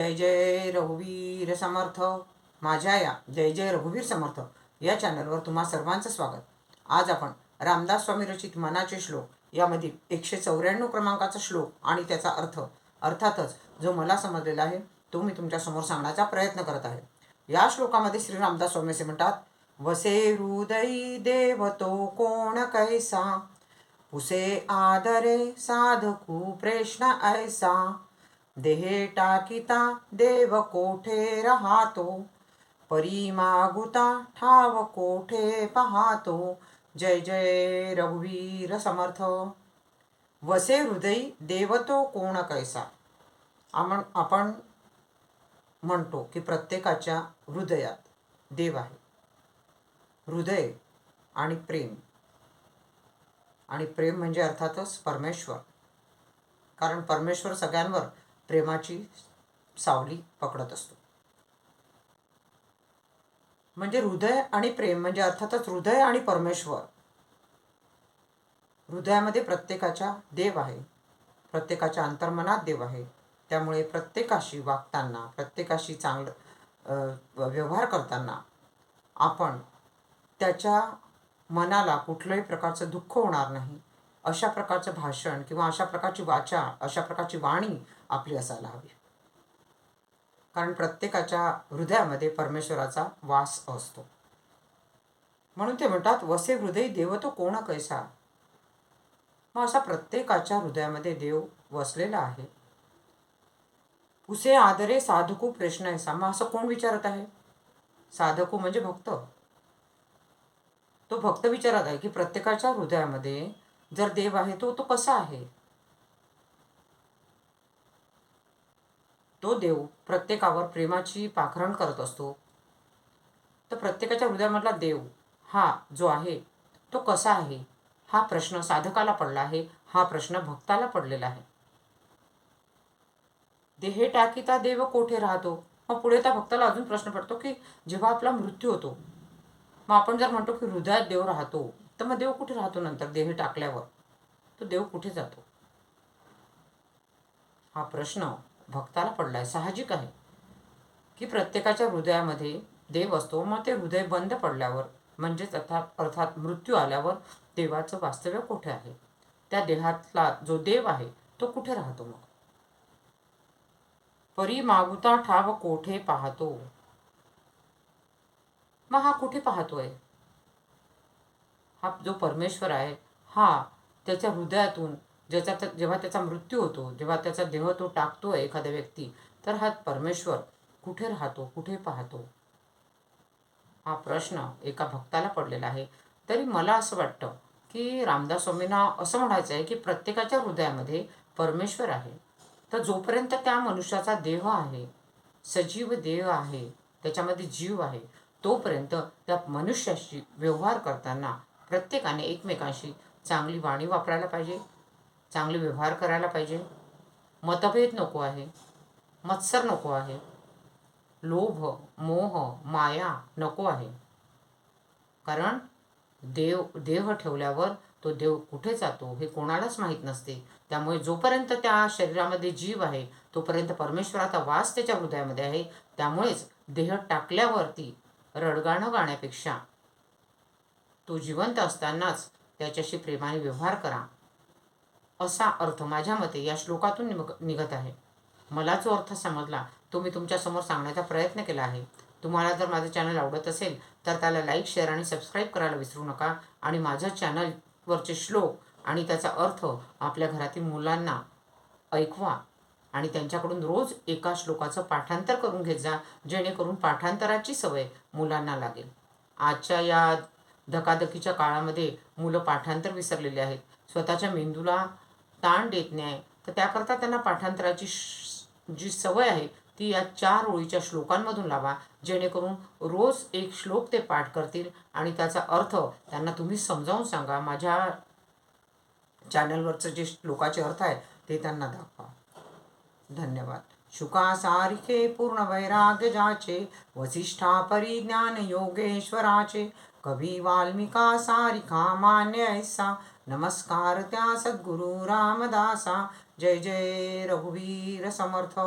जय जय रघुवीर समर्थ. माझ्या या जय जय रघुवीर समर्थ या चॅनलवर तुम्हा सर्वांचं स्वागत. आज आपण रामदास स्वामी रचित मनाचे श्लोक यामधील एकशे चौऱ्याण्णव क्रमांकाचा श्लोक आणि त्याचा अर्थ अर्थातच जो मला समजलेला आहे तो मी तुमच्यासमोर सांगण्याचा प्रयत्न करत आहे. या श्लोकामध्ये श्री रामदास स्वामी असे म्हणतात वसे हृदयी देव तो कोण कैसा? पुसे आदरे साधकू प्रश्न ऐसा? देहे टाकिता देव कोठे राहतो? परी मागुता ठाव कोठे पाहतो? जय जय रघुवीर समर्थ. वसे हृदयी देवतो कोण कैसा? आपण आपण म्हणतो की प्रत्येकाच्या हृदयात देव आहे. हृदय आणि प्रेम. आणि प्रेम म्हणजे अर्थातच परमेश्वर. कारण परमेश्वर सगळ्यांवर प्रेमाची सावली पकडत असतो. म्हणजे हृदय आणि प्रेम म्हणजे अर्थातच हृदय आणि परमेश्वर हृदयामध्ये प्रत्येकाच्या देव आहे प्रत्येकाच्या अंतर्मनात देव आहे. त्यामुळे प्रत्येकाशी वागताना प्रत्येकाशी चांगलं व्यवहार करताना आपण त्याच्या मनाला कुठल्याही प्रकारचं दुःख होणार नाही. अशा प्रकारचं भाषण किंवा अशा प्रकारची वाचा अशा प्रकारची वाणी आपली असायला हवी. कारण प्रत्येकाच्या हृदयामध्ये परमेश्वराचा वास असतो. म्हणून ते म्हणतात वसे हृदय देव तो कोण कैसा? मग असा प्रत्येकाच्या हृदयामध्ये देव वसलेला आहे. उसे आदरे साधकू प्रश्न आहे मग असं कोण विचारत आहे? साधकू म्हणजे भक्त. तो भक्त विचारत आहे की प्रत्येकाच्या हृदयामध्ये जर देव आहे तो तो कसा आहे? तो देव प्रत्येकावर प्रेमाची पाखरण करत असतो. तर प्रत्येकाच्या हृदयामधला देव हा जो आहे तो कसा आहे? हा प्रश्न साधकाला पडला आहे हा प्रश्न भक्ताला पडलेला आहे. देहे टाकीता देव कोठे राहतो? मग पुढे त्या भक्ताला अजून प्रश्न पडतो की जेव्हा आपला मृत्यू होतो मग आपण जर म्हणतो की हृदयात देव राहतो तर मग देव कुठे राहतो नंतर देह टाकल्यावर? तो देव कुठे जातो? हा प्रश्न भक्ताला पडलाय साहजिक आहे. की प्रत्येकाच्या हृदयामध्ये देव असतो मग ते हृदय बंद पडल्यावर म्हणजेच अर्थात अर्थात मृत्यू आल्यावर देवाचं वास्तव्य कुठे आहे? त्या देहातला जो देव आहे तो कुठे राहतो मग? परी मागुता ठाव कोठे पाहतो? मग हा कुठे पाहतोय? हा जो परमेश्वर आहे हा त्याच्या हृदयातून ज्याचा जेव्हा त्याचा मृत्यू होतो जेव्हा त्याचा देह तो टाकतो एखाद्या व्यक्ती तर हा परमेश्वर कुठे राहतो कुठे पाहतो? हा प्रश्न एका भक्ताला पडलेला आहे. तरी मला असं वाटतं की रामदास स्वामींना असं म्हणायचं आहे की प्रत्येकाच्या हृदयामध्ये परमेश्वर आहे. तर जोपर्यंत त्या मनुष्याचा देह आहे सजीव देह आहे त्याच्यामध्ये जीव आहे तोपर्यंत त्या मनुष्याशी व्यवहार करताना प्रत्येकाने एकमेकांशी चांगली वाणी वापरायला पाहिजे. चांगले व्यवहार करायला पाहिजे. मतभेद नको आहे. मत्सर नको आहे. लोभ मोह माया नको आहे. कारण देव देह ठेवल्यावर तो देव कुठे जातो हे कोणालाच माहीत नसते. त्यामुळे जोपर्यंत त्या शरीरामध्ये जीव आहे तोपर्यंत परमेश्वराचा वास त्याच्या हृदयामध्ये आहे. त्यामुळेच देह टाकल्यावरती रडगाणं गाण्यापेक्षा तो जिवंत असतानाच त्याच्याशी प्रेमाने व्यवहार करा. असा अर्थ माझ्या मते या श्लोकातून निघत आहे. मला जो अर्थ समजला तो मी तुमच्यासमोर सांगण्याचा प्रयत्न केला आहे. तुम्हाला जर माझं चॅनल आवडत असेल तर त्याला लाईक शेअर आणि सबस्क्राईब करायला विसरू नका आणि माझ्या चॅनलवरचे श्लोक आणि त्याचा अर्थ आपल्या घरातील मुलांना ऐकवा आणि त्यांच्याकडून रोज एका श्लोकाचं पाठांतर करून घेत जा जेणेकरून पाठांतराची सवय मुलांना लागेल. आजच्या या धकाधकीच्या काळामध्ये मुलं पाठांतर विसरलेले आहेत. स्वतःच्या मेंदूला ताण देत नाही. तर त्याकरता त्यांना पाठांतराची जी सवय आहे ती या चार ओळीच्या श्लोकांमधून लावा. जेणेकरून रोज एक श्लोक ते पाठ करतील आणि त्याचा अर्थ त्यांना तुम्ही समजावून सांगा. माझ्या चॅनलवरचं जे श्लोकाचे अर्थ आहे ते त्यांना दाखवा. धन्यवाद. शुकासारखे पूर्ण वैराग्य जाचे वसिष्ठा परिज्ञान योगेश्वराचे कवी वाल्मिका सारिका मान्य ऐसा। नमस्कार त्या सद्गुरु रामदासा। जय जय रघुवीर समर्थ।